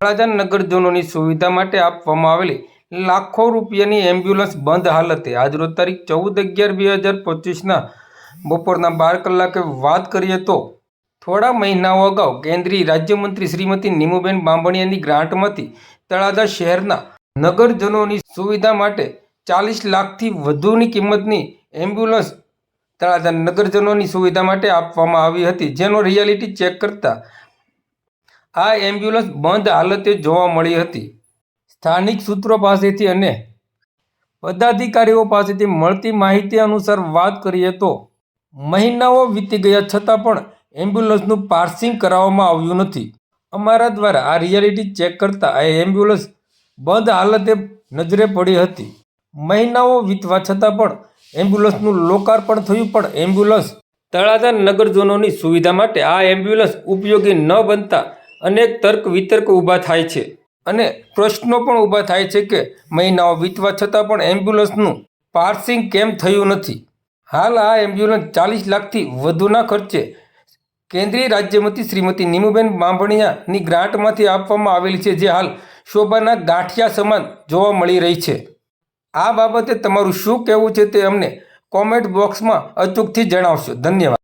તળાજા નગરજનોની સુવિધા માટે આપવામાં આવેલી લાખો રૂપિયાની એમ્બ્યુલન્સ બંધ હાલતે. આજરોજ તારીખ ચૌદ અગિયાર બે હજાર પચીસના બપોરના બાર કલાકે વાત કરીએ તો થોડા મહિનાઓ અગાઉ કેન્દ્રીય રાજ્યમંત્રી શ્રીમતી નીમુબેન બાંભણિયાની ગ્રાન્ટમાંથી તળાજા શહેરના નગરજનોની સુવિધા માટે ચાલીસ લાખથી વધુની કિંમતની એમ્બ્યુલન્સ તળાજા નગરજનોની સુવિધા માટે આપવામાં આવી હતી. જેનો રિયાલિટી ચેક કરતા આ એમ્બ્યુલન્સ બંધ હાલતે જોવા મળી હતી. સ્થાનિક સૂત્રો પાસેથી અને પદાધિકારીઓ પાસેથી મળતી માહિતી અનુસાર વાત કરીએ તો મહિનાઓ વીતી ગયા છતાં પણ એમ્બ્યુલન્સનું પાર્સિંગ કરાવવામાં આવ્યું નથી. અમારા દ્વારા આ રિયાલિટી ચેક કરતાં આ એમ્બ્યુલન્સ બંધ હાલતે નજરે પડી હતી. મહિનાઓ વીતવા છતાં પણ એમ્બ્યુલન્સનું લોકાર્પણ થયું પણ એમ્બ્યુલન્સ તળાજા નગરજનોની સુવિધા માટે આ એમ્બ્યુલન્સ ઉપયોગી ન બનતા અનેક તર્ક વિતર્ક ઊભા થાય છે. અને પ્રશ્નો પણ ઊભા થાય છે કે મહિનાઓ વીતવા છતાં પણ એમ્બ્યુલન્સનું પાર્સિંગ કેમ થયું નથી? હાલ આ એમ્બ્યુલન્સ ચાલીસ લાખથી વધુના ખર્ચે કેન્દ્રીય રાજ્યમંત્રી શ્રીમતી નીમુબેન બાંભણિયાની ગ્રાન્ટમાંથી આપવામાં આવેલી છે, જે હાલ શોભાના ગાંઠિયા સમાન જોવા મળી રહી છે. આ બાબતે તમારું શું કહેવું છે તે અમને કોમેન્ટ બોક્સમાં અચૂકથી જણાવશો. ધન્યવાદ.